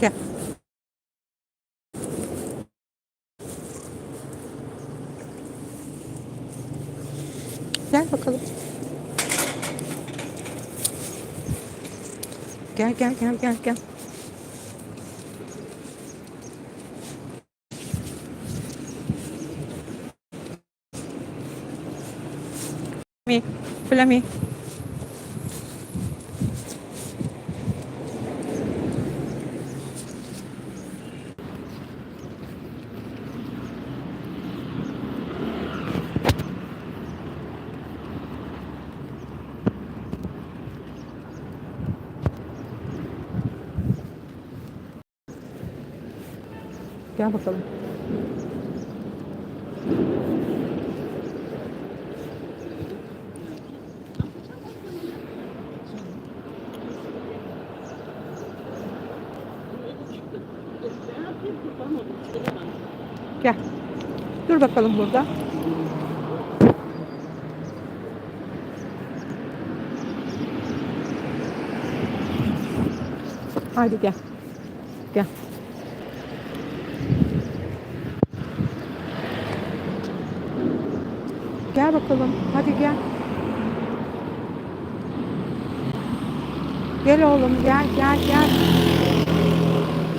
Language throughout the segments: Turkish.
Gel. Gel bakalım. Gel gel gel gel gel. Mi, Flami. Gel bakalım. Gel. Dur bakalım burada. Haydi gel. Gel bakalım. Hadi gel. Gel oğlum gel gel gel.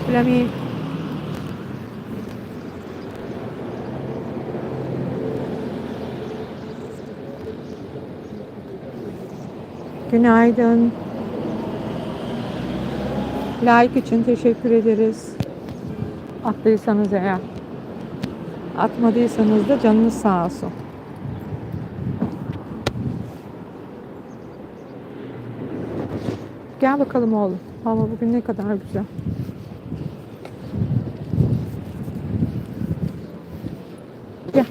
Flamin. Günaydın. Like için teşekkür ederiz. Attıysanız eğer. Atmadıysanız da canınız sağ olsun. Gel bakalım oğlum. Hava bugün ne kadar güzel. Gel.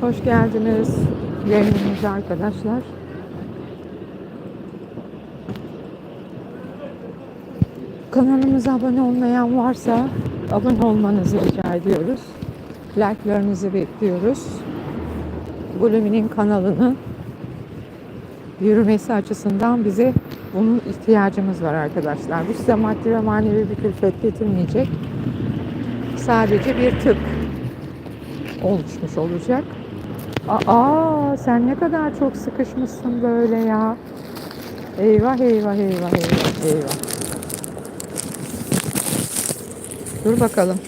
Hoş geldiniz yayınımıza arkadaşlar. Kanalımıza abone olmayan varsa abone olmanızı rica ediyoruz. Like'larınızı bekliyoruz. Gülümünün kanalını yürümesi açısından bize bunun ihtiyacımız var arkadaşlar. Bu size maddi ve manevi bir külfet getirmeyecek. Sadece bir tık oluşmuş olacak. Aa sen ne kadar çok sıkışmışsın böyle ya. Eyvah eyvah eyvah eyvah eyvah. Dur bakalım.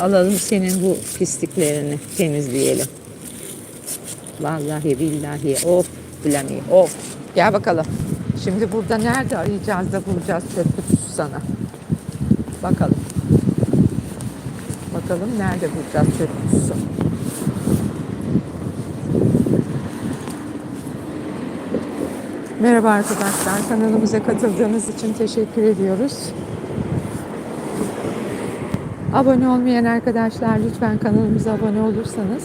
Alalım senin bu pisliklerini temizleyelim. Vallahi billahi of bilemi of. Gel bakalım. Şimdi burada nerede arayacağız da bulacağız çöp sana. Bakalım. Bakalım nerede bulacağız çöp. Merhaba arkadaşlar. Kanalımıza katıldığınız için teşekkür ediyoruz. Abone olmayan arkadaşlar lütfen kanalımıza abone olursanız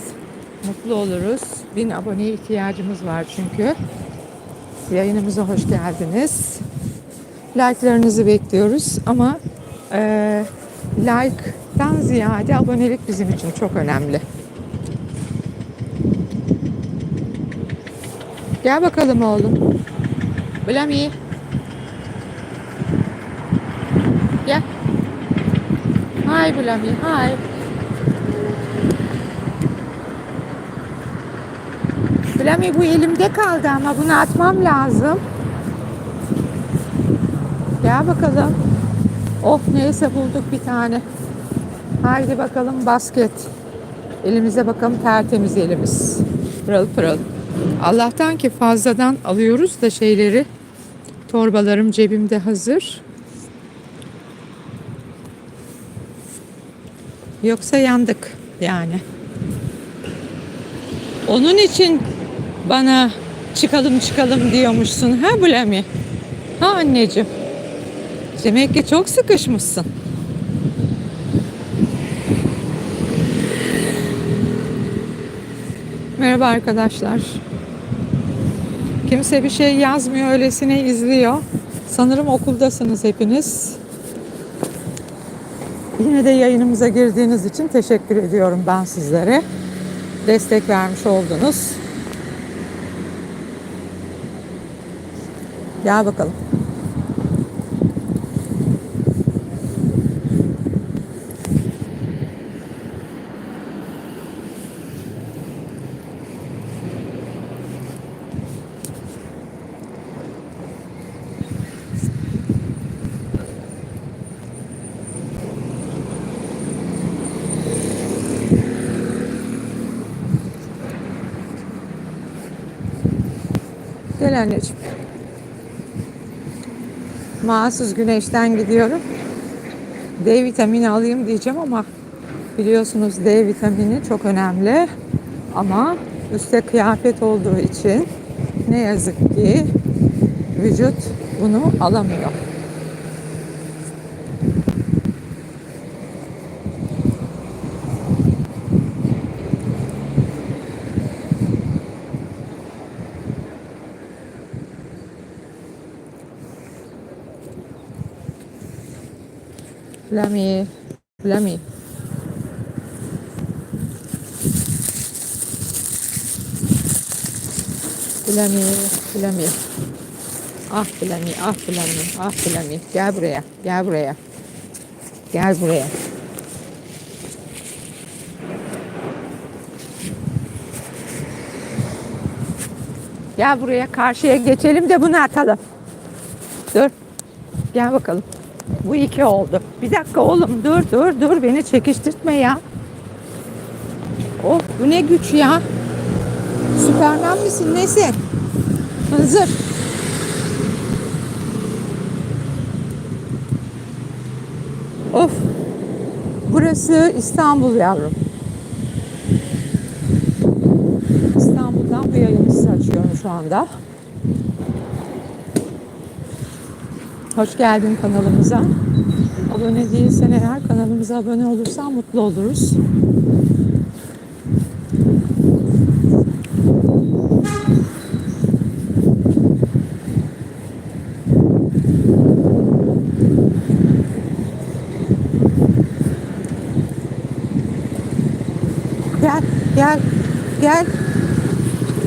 mutlu oluruz. Bin aboneye ihtiyacımız var çünkü. Yayınımıza hoş geldiniz. Like'larınızı bekliyoruz ama e, like'tan ziyade abonelik bizim için çok önemli. Gel bakalım oğlum. Blami. Gel. Hi Blami, hi. Blami bu elimde kaldı ama bunu atmam lazım. Gel bakalım. Oh neyse bulduk bir tane. Haydi bakalım basket. Elimize bakalım tertemiz elimiz. Pırıl pırıl. Allah'tan ki fazladan alıyoruz da şeyleri. Torbalarım cebimde hazır. Yoksa yandık yani. Onun için bana çıkalım çıkalım diyormuşsun ha Bulemi? Ha anneciğim? Demek ki çok sıkışmışsın. Merhaba arkadaşlar. Kimse bir şey yazmıyor, öylesine izliyor. Sanırım okuldasınız hepiniz. Yine de yayınımıza girdiğiniz için teşekkür ediyorum ben sizlere. Destek vermiş oldunuz. Gel bakalım. Gel anneciğim. Mahsus güneşten gidiyorum. D vitamini alayım diyeceğim ama biliyorsunuz D vitamini çok önemli. Ama üstte kıyafet olduğu için ne yazık ki vücut bunu alamıyor. Lami, Lami. Lami, Lami. Ah Lami, ah Lami, ah Lami. Gel buraya, gel buraya. Gel buraya. Gel buraya karşıya geçelim de bunu atalım. Dur. Gel bakalım. Bu iki oldu. Bir dakika oğlum dur dur dur beni çekiştirtme ya. Oh bu ne güç ya. Süpermen misin nesin? Hızır. Of. Burası İstanbul yavrum. İstanbul'dan bu yayını size açıyorum şu anda. Hoş geldin kanalımıza. Abone değilsen eğer kanalımıza abone olursan mutlu oluruz. Gel, gel, gel.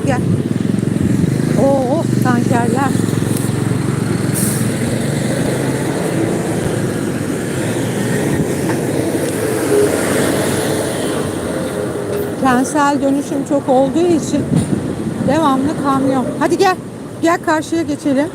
Gel. Oo, tankerler. Kentsel dönüşüm çok olduğu için devamlı kamyon. Hadi gel. Gel karşıya geçelim.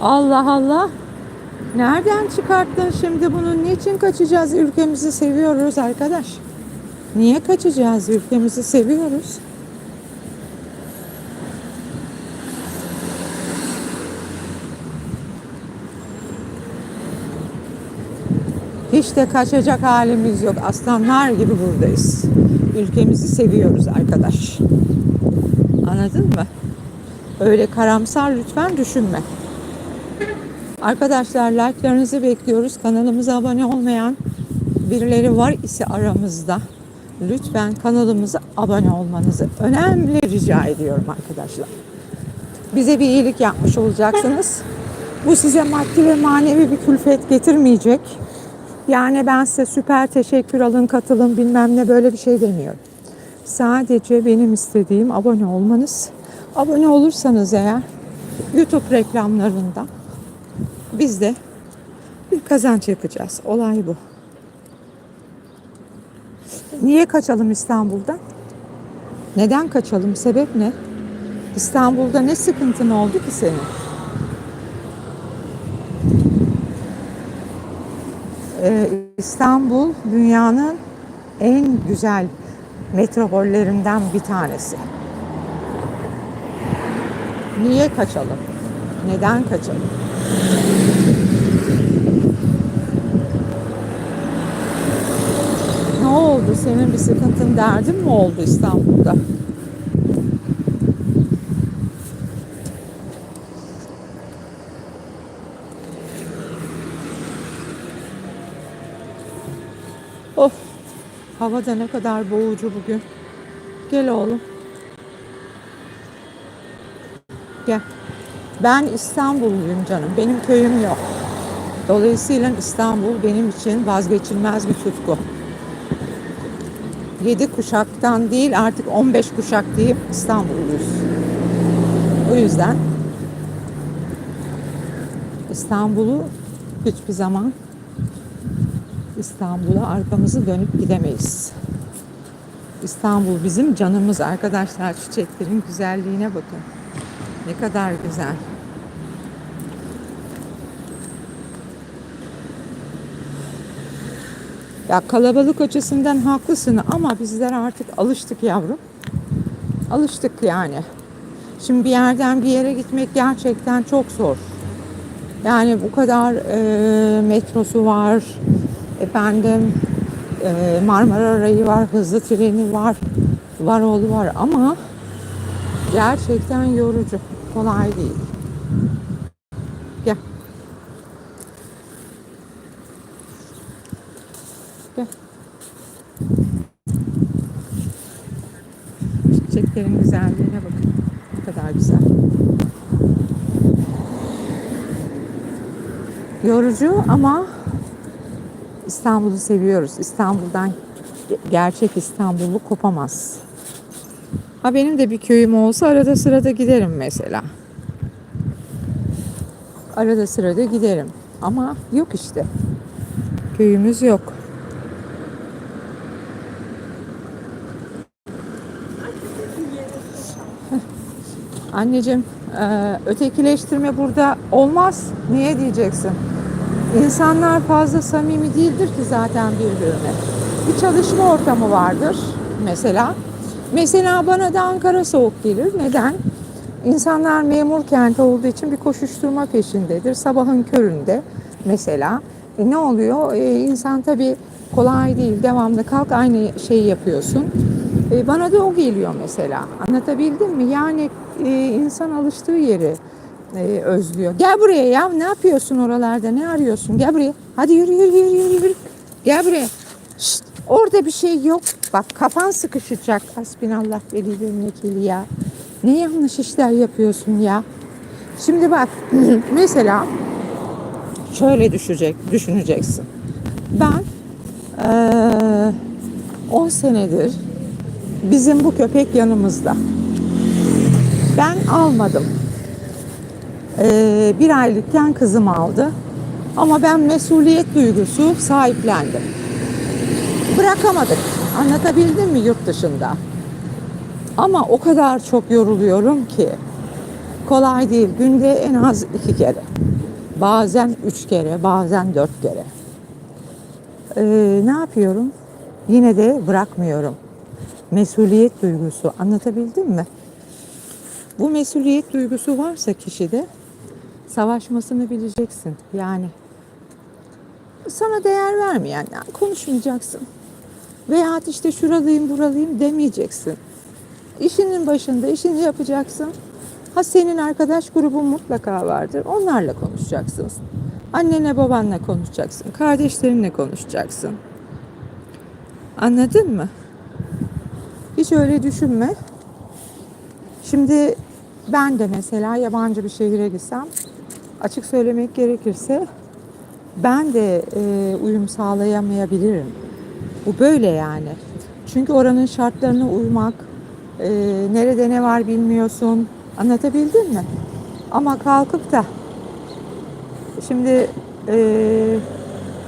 Allah Allah. Nereden çıkarttın şimdi bunu? Niçin kaçacağız? Ülkemizi seviyoruz arkadaş. Niye kaçacağız? Ülkemizi seviyoruz. Hiç de kaçacak halimiz yok. Aslanlar gibi buradayız. Ülkemizi seviyoruz arkadaş. Anladın mı? Öyle karamsar lütfen düşünme. Arkadaşlar like'larınızı bekliyoruz. Kanalımıza abone olmayan birileri var ise aramızda. Lütfen kanalımıza abone olmanızı önemli rica ediyorum arkadaşlar. Bize bir iyilik yapmış olacaksınız. Bu size maddi ve manevi bir külfet getirmeyecek. Yani ben size süper teşekkür alın, katılın bilmem ne böyle bir şey demiyorum. Sadece benim istediğim abone olmanız. Abone olursanız eğer YouTube reklamlarında biz de bir kazanç yapacağız. Olay bu. Niye kaçalım İstanbul'dan? Neden kaçalım? Sebep ne? İstanbul'da ne sıkıntın oldu ki senin? Ee, İstanbul dünyanın en güzel metropollerinden bir tanesi. Niye kaçalım? Neden kaçalım? Ne oldu? Senin bir sıkıntın, derdin mi oldu İstanbul'da? Of. Hava da ne kadar boğucu bugün. Gel oğlum. Gel. Ben İstanbulluyum canım. Benim köyüm yok. Dolayısıyla İstanbul benim için vazgeçilmez bir tutku. 7 kuşaktan değil artık 15 kuşak diyeyim İstanbulluyuz. O yüzden İstanbul'u hiçbir zaman İstanbul'a arkamızı dönüp gidemeyiz. İstanbul bizim canımız arkadaşlar. Çiçeklerin güzelliğine bakın. Ne kadar güzel. Ya kalabalık açısından haklısın ama bizler artık alıştık yavrum. Alıştık yani. Şimdi bir yerden bir yere gitmek gerçekten çok zor. Yani bu kadar e, metrosu var, efendim e, Marmara Rayı var, hızlı treni var, var oğlu var ama gerçekten yorucu, kolay değil. Gel. Gel. Çiçeklerin güzelliğine bakın. Ne kadar güzel. Yorucu ama İstanbul'u seviyoruz. İstanbul'dan gerçek İstanbul'u kopamaz. Ha benim de bir köyüm olsa arada sırada giderim mesela. Arada sırada giderim. Ama yok işte. Köyümüz yok. Anneciğim, e, ötekileştirme burada olmaz. Niye diyeceksin? İnsanlar fazla samimi değildir ki zaten birbirine. Bir çalışma ortamı vardır mesela. Mesela bana da Ankara soğuk gelir. Neden? İnsanlar memur kenti olduğu için bir koşuşturma peşindedir. Sabahın köründe mesela. E ne oluyor? E, insan tabii kolay değil. Devamlı kalk aynı şeyi yapıyorsun. E, bana da o geliyor mesela. Anlatabildim mi? Yani e, insan alıştığı yeri e, özlüyor. Gel buraya ya. Ne yapıyorsun oralarda? Ne arıyorsun? Gel buraya. Hadi yürü yürü yürü yürü. yürü. Gel buraya. Şşt, orada bir şey yok. Bak kafan sıkışacak. Hasbinallah velilerin vekili ya. Ne yanlış işler yapıyorsun ya. Şimdi bak mesela şöyle düşecek, düşüneceksin. Ben eee 10 senedir bizim bu köpek yanımızda. Ben almadım. Ee, bir aylıkken kızım aldı. Ama ben mesuliyet duygusu sahiplendim. Bırakamadık. Anlatabildim mi yurt dışında? Ama o kadar çok yoruluyorum ki kolay değil. Günde en az iki kere. Bazen üç kere, bazen dört kere. Ee, ne yapıyorum? Yine de bırakmıyorum. Mesuliyet duygusu. Anlatabildim mi? Bu mesuliyet duygusu varsa kişide savaşmasını bileceksin. Yani sana değer vermeyen yani konuşmayacaksın. Veya işte şuralıyım buralıyım demeyeceksin. İşinin başında işini yapacaksın. Ha senin arkadaş grubun mutlaka vardır. Onlarla konuşacaksın. Annenle babanla konuşacaksın. Kardeşlerinle konuşacaksın. Anladın mı? Hiç öyle düşünme. Şimdi ben de mesela yabancı bir şehire gitsem açık söylemek gerekirse ben de e, uyum sağlayamayabilirim. Bu böyle yani. Çünkü oranın şartlarına uymak, e, nerede ne var bilmiyorsun. Anlatabildim mi? Ama kalkıp da şimdi e,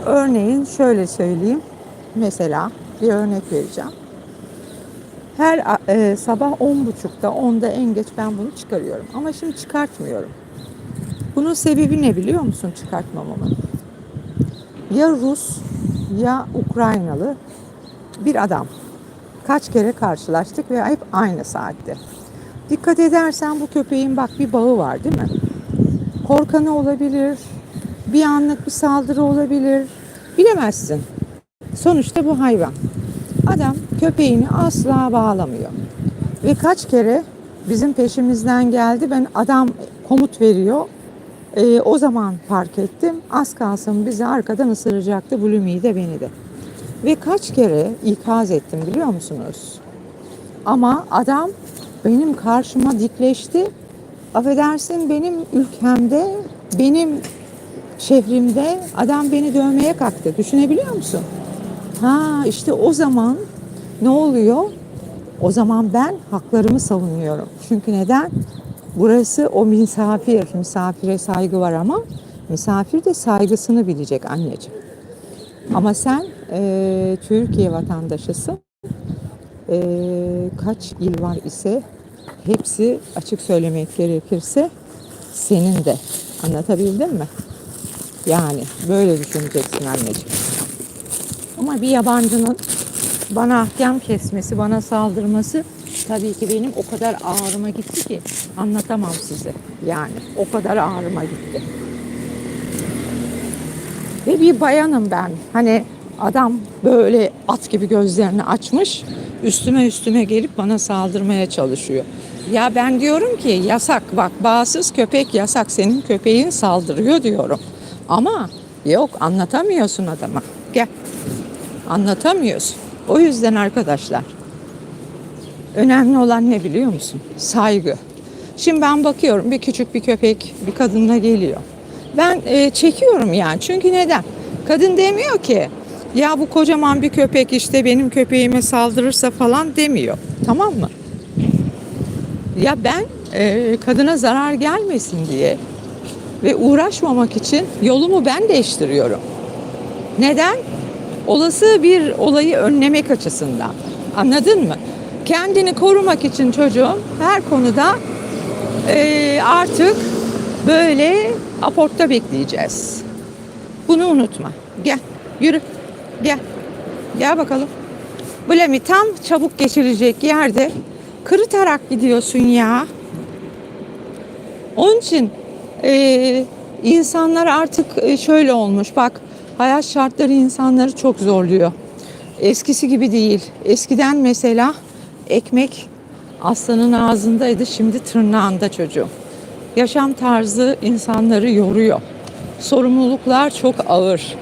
örneğin şöyle söyleyeyim. Mesela bir örnek vereceğim. Her e, sabah 10.30'da 10'da en geç ben bunu çıkarıyorum. Ama şimdi çıkartmıyorum. Bunun sebebi ne biliyor musun çıkartmamamın? Ya Rus ya Ukraynalı bir adam. Kaç kere karşılaştık ve hep aynı saatte. Dikkat edersen bu köpeğin bak bir bağı var değil mi? Korkanı olabilir, bir anlık bir saldırı olabilir. Bilemezsin. Sonuçta bu hayvan. Adam köpeğini asla bağlamıyor. Ve kaç kere bizim peşimizden geldi. Ben adam komut veriyor. Ee, o zaman fark ettim. Az kalsın bizi arkadan ısıracaktı. Blumi'yi de beni de. Ve kaç kere ikaz ettim biliyor musunuz? Ama adam benim karşıma dikleşti. Affedersin benim ülkemde, benim şehrimde adam beni dövmeye kalktı. Düşünebiliyor musun? Ha işte o zaman ne oluyor? O zaman ben haklarımı savunuyorum. Çünkü neden? Burası o misafir. Misafire saygı var ama misafir de saygısını bilecek anneciğim. Ama sen e, Türkiye vatandaşısın. E, kaç il var ise hepsi açık söylemek gerekirse senin de. Anlatabildim mi? Yani böyle düşüneceksin anneciğim. Ama bir yabancının bana ahkam kesmesi, bana saldırması tabii ki benim o kadar ağrıma gitti ki anlatamam size. Yani o kadar ağrıma gitti. Ve bir bayanım ben. Hani adam böyle at gibi gözlerini açmış, üstüme üstüme gelip bana saldırmaya çalışıyor. Ya ben diyorum ki yasak bak bağımsız köpek yasak senin köpeğin saldırıyor diyorum. Ama yok anlatamıyorsun adama. Gel. Anlatamıyorsun. O yüzden arkadaşlar önemli olan ne biliyor musun? Saygı. Şimdi ben bakıyorum bir küçük bir köpek bir kadınla geliyor. Ben e, çekiyorum yani. Çünkü neden? Kadın demiyor ki ya bu kocaman bir köpek işte benim köpeğime saldırırsa falan demiyor. Tamam mı? Ya ben e, kadına zarar gelmesin diye ve uğraşmamak için yolumu ben değiştiriyorum. Neden? Olası bir olayı önlemek açısından. Anladın mı? Kendini korumak için çocuğum her konuda e, artık böyle aportta bekleyeceğiz. Bunu unutma. Gel, yürü. Gel. Gel bakalım. Bulemi tam çabuk geçirecek yerde kırıtarak gidiyorsun ya. Onun için e, insanlar artık e, şöyle olmuş. Bak hayat şartları insanları çok zorluyor. Eskisi gibi değil. Eskiden mesela ekmek aslanın ağzındaydı. Şimdi tırnağında çocuğum. Yaşam tarzı insanları yoruyor. Sorumluluklar çok ağır.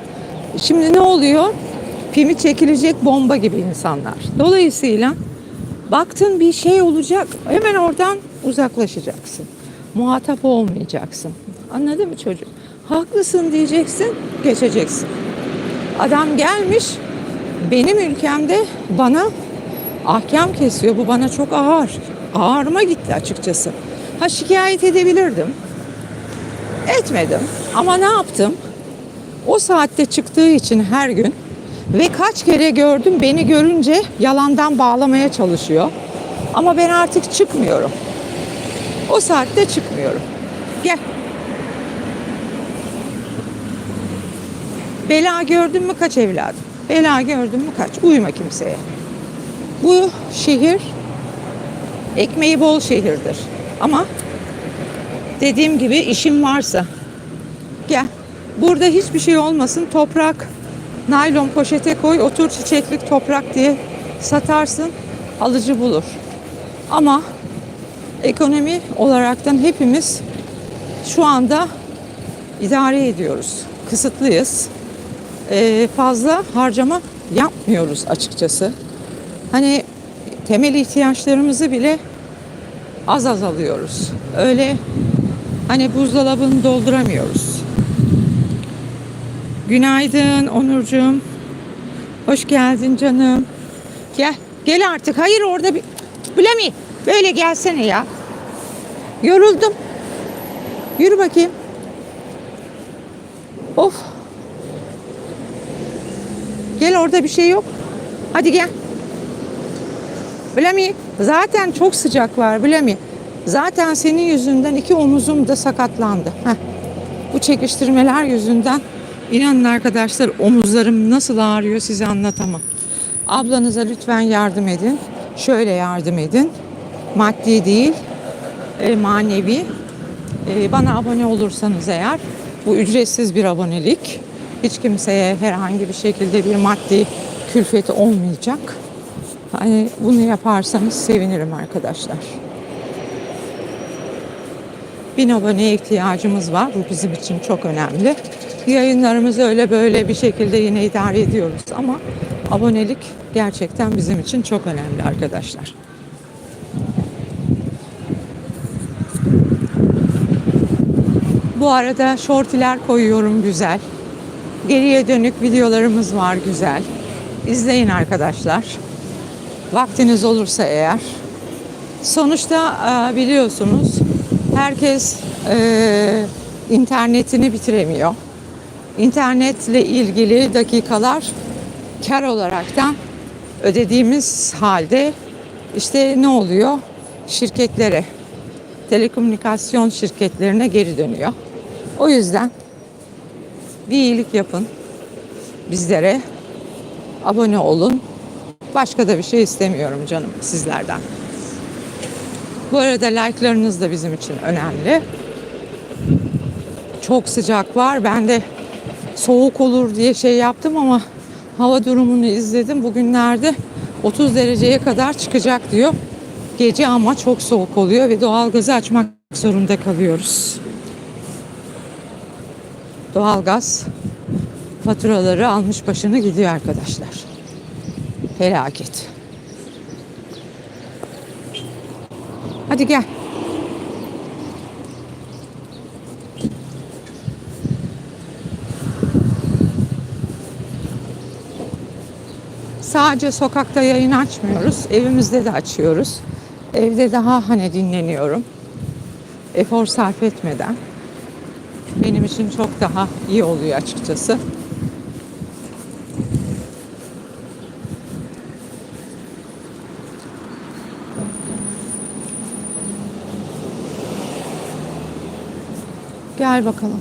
Şimdi ne oluyor? Pimi çekilecek bomba gibi insanlar. Dolayısıyla baktın bir şey olacak hemen oradan uzaklaşacaksın. Muhatap olmayacaksın. Anladın mı çocuk? Haklısın diyeceksin, geçeceksin. Adam gelmiş benim ülkemde bana ahkam kesiyor. Bu bana çok ağır. Ağırıma gitti açıkçası. Ha şikayet edebilirdim. Etmedim. Ama ne yaptım? O saatte çıktığı için her gün ve kaç kere gördüm beni görünce yalandan bağlamaya çalışıyor. Ama ben artık çıkmıyorum. O saatte çıkmıyorum. Gel. Bela gördün mü kaç evladım? Bela gördün mü kaç? Uyuma kimseye. Bu şehir ekmeği bol şehirdir. Ama dediğim gibi işin varsa gel. Burada hiçbir şey olmasın. Toprak, naylon poşete koy, otur çiçeklik toprak diye satarsın. Alıcı bulur. Ama ekonomi olaraktan hepimiz şu anda idare ediyoruz. Kısıtlıyız. Ee, fazla harcama yapmıyoruz açıkçası. Hani temel ihtiyaçlarımızı bile az az alıyoruz. Öyle hani buzdolabını dolduramıyoruz. Günaydın Onurcuğum. Hoş geldin canım. Gel. Gel artık. Hayır orada bir... Bülemi. Böyle gelsene ya. Yoruldum. Yürü bakayım. Of. Gel orada bir şey yok. Hadi gel. Bülemi. Zaten çok sıcak var Bülemi. Zaten senin yüzünden iki omuzum da sakatlandı. Heh. Bu çekiştirmeler yüzünden inanın arkadaşlar omuzlarım nasıl ağrıyor size anlatamam. Ablanıza lütfen yardım edin. Şöyle yardım edin. Maddi değil, e, manevi. E, bana abone olursanız eğer bu ücretsiz bir abonelik. Hiç kimseye herhangi bir şekilde bir maddi külfeti olmayacak. Hani bunu yaparsanız sevinirim arkadaşlar. Bin aboneye ihtiyacımız var. Bu bizim için çok önemli. Yayınlarımızı öyle böyle bir şekilde yine idare ediyoruz ama abonelik gerçekten bizim için çok önemli arkadaşlar. Bu arada shortiler koyuyorum güzel. Geriye dönük videolarımız var güzel. İzleyin arkadaşlar. Vaktiniz olursa eğer. Sonuçta e, biliyorsunuz herkes e, internetini bitiremiyor. İnternetle ilgili dakikalar kar olaraktan ödediğimiz halde işte ne oluyor? şirketlere, telekomünikasyon şirketlerine geri dönüyor. O yüzden bir iyilik yapın. Bizlere abone olun. Başka da bir şey istemiyorum canım sizlerden. Bu arada like'larınız da bizim için önemli. Çok sıcak var. Ben de soğuk olur diye şey yaptım ama hava durumunu izledim. Bugünlerde 30 dereceye kadar çıkacak diyor. Gece ama çok soğuk oluyor ve doğalgazı açmak zorunda kalıyoruz. Doğalgaz faturaları almış başını gidiyor arkadaşlar. Felaket. Hadi gel. Sadece sokakta yayın açmıyoruz. Evimizde de açıyoruz. Evde daha hani dinleniyorum. Efor sarf etmeden. Benim için çok daha iyi oluyor açıkçası. Gel bakalım.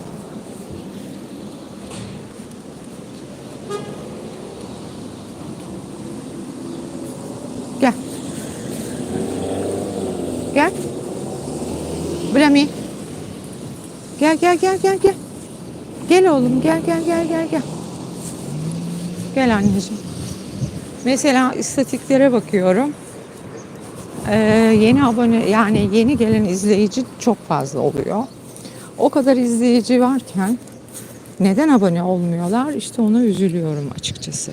Gel. Gel. Gel gel gel gel gel. Gel oğlum gel gel gel gel gel. Gel anneciğim. Mesela istatistiklere bakıyorum. Ee, yeni abone yani yeni gelen izleyici çok fazla oluyor. O kadar izleyici varken neden abone olmuyorlar? İşte ona üzülüyorum açıkçası.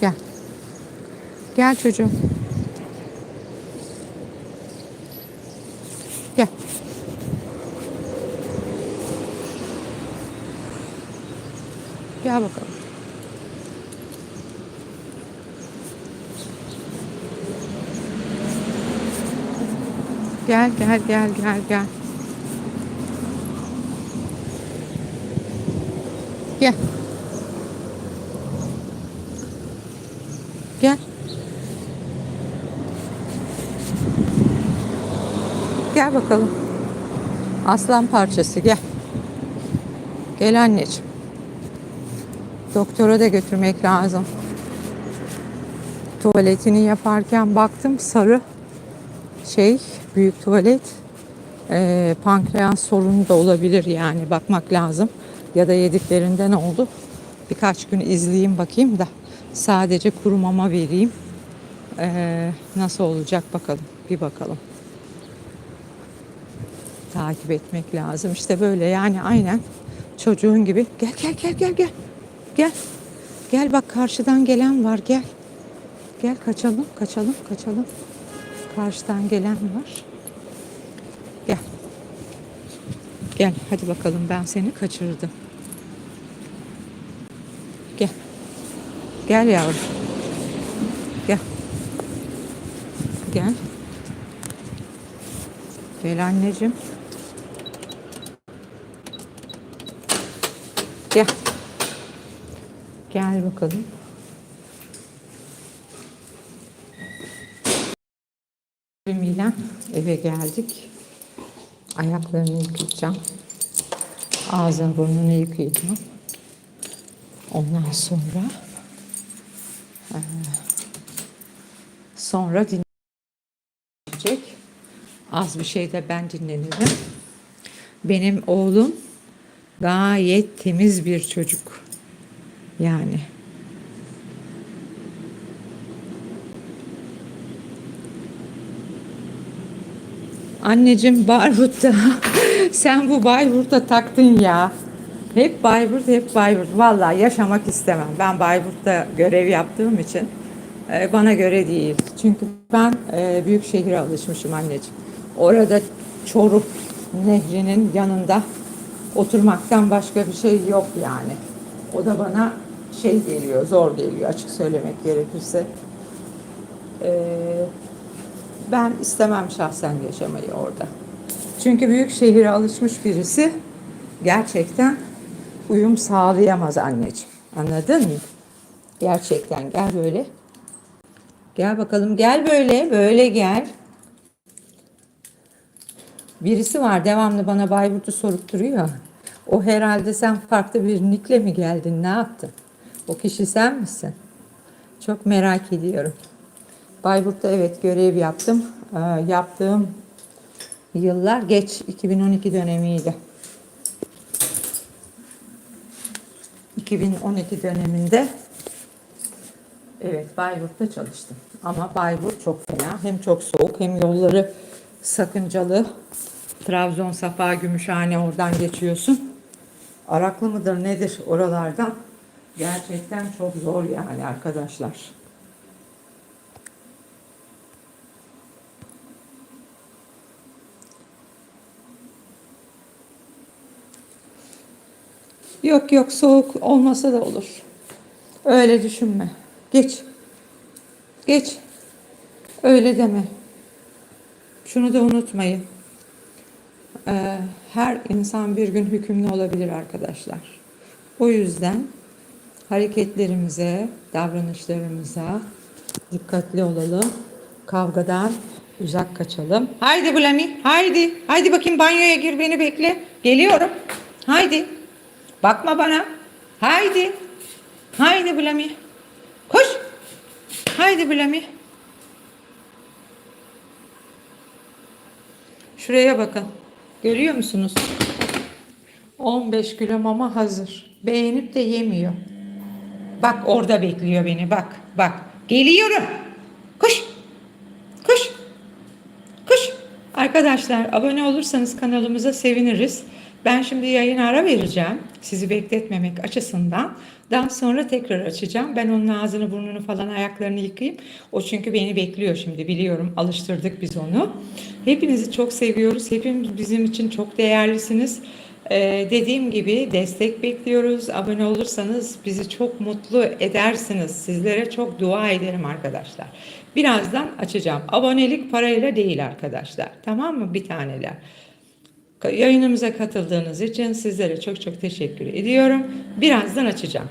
Gel. Gel çocuğum. Gel. Gel bakalım. Gel gel gel gel gel. Gel. Gel. Gel bakalım. Aslan parçası gel. Gel anneciğim. Doktora da götürmek lazım. Tuvaletini yaparken baktım sarı şey büyük tuvalet e, pankreas sorunu da olabilir yani bakmak lazım. Ya da yediklerinden oldu. Birkaç gün izleyeyim bakayım da sadece kuru mama vereyim. E, nasıl olacak bakalım. Bir bakalım. Takip etmek lazım. İşte böyle yani aynen çocuğun gibi. Gel gel gel gel gel. Gel. Gel bak karşıdan gelen var gel. Gel kaçalım kaçalım kaçalım. Karşıdan gelen var. Gel. Gel hadi bakalım ben seni kaçırdım. Gel. Gel yavrum. Gel. Gel. Gel anneciğim. Gel. Gel bakalım. Eve geldik. Ayaklarını yıkayacağım. Ağzını burnunu yıkayacağım. Ondan sonra eee, sonra dinlenecek. Az bir şey de ben dinlenirim. Benim oğlum gayet temiz bir çocuk. Yani Anneciğim Bayburt'ta. Sen bu Bayburt'a taktın ya. Hep Bayburt, hep Bayburt. Vallahi yaşamak istemem. Ben Bayburt'ta görev yaptığım için e, bana göre değil. Çünkü ben e, büyük şehire alışmışım anneciğim. Orada Çoruh Nehri'nin yanında oturmaktan başka bir şey yok yani. O da bana şey geliyor, zor geliyor açık söylemek gerekirse. Eee ben istemem şahsen yaşamayı orada. Çünkü büyük şehire alışmış birisi gerçekten uyum sağlayamaz anneciğim. Anladın mı? Gerçekten gel böyle. Gel bakalım gel böyle böyle gel. Birisi var devamlı bana Bayburt'u sorup duruyor. O herhalde sen farklı bir nickle mi geldin ne yaptın? O kişi sen misin? Çok merak ediyorum. Bayburt'ta evet görev yaptım. Ee, yaptığım yıllar geç 2012 dönemiydi. 2012 döneminde evet Bayburt'ta çalıştım. Ama Bayburt çok fena. Hem çok soğuk hem yolları sakıncalı. Trabzon, Safa, Gümüşhane oradan geçiyorsun. Araklı mıdır nedir oralardan? Gerçekten çok zor yani arkadaşlar. Yok yok soğuk olmasa da olur. Öyle düşünme. Geç. Geç. Öyle deme. Şunu da unutmayın. Ee, her insan bir gün hükümlü olabilir arkadaşlar. O yüzden hareketlerimize, davranışlarımıza dikkatli olalım. Kavgadan uzak kaçalım. Haydi Bulami, haydi. Haydi bakayım banyoya gir beni bekle. Geliyorum. Haydi. Bakma bana. Haydi. Haydi Bulami. Koş. Haydi Bulami. Şuraya bakın. Görüyor musunuz? 15 kilo mama hazır. Beğenip de yemiyor. Bak orada bekliyor beni. Bak. Bak. Geliyorum. Koş. Koş. Koş. Arkadaşlar abone olursanız kanalımıza seviniriz. Ben şimdi yayın ara vereceğim. Sizi bekletmemek açısından. Daha sonra tekrar açacağım. Ben onun ağzını, burnunu falan ayaklarını yıkayayım. O çünkü beni bekliyor şimdi biliyorum. Alıştırdık biz onu. Hepinizi çok seviyoruz. Hepiniz bizim için çok değerlisiniz. Ee, dediğim gibi destek bekliyoruz. Abone olursanız bizi çok mutlu edersiniz. Sizlere çok dua ederim arkadaşlar. Birazdan açacağım. Abonelik parayla değil arkadaşlar. Tamam mı? Bir taneler. Yayınımıza katıldığınız için sizlere çok çok teşekkür ediyorum. Birazdan açacağım.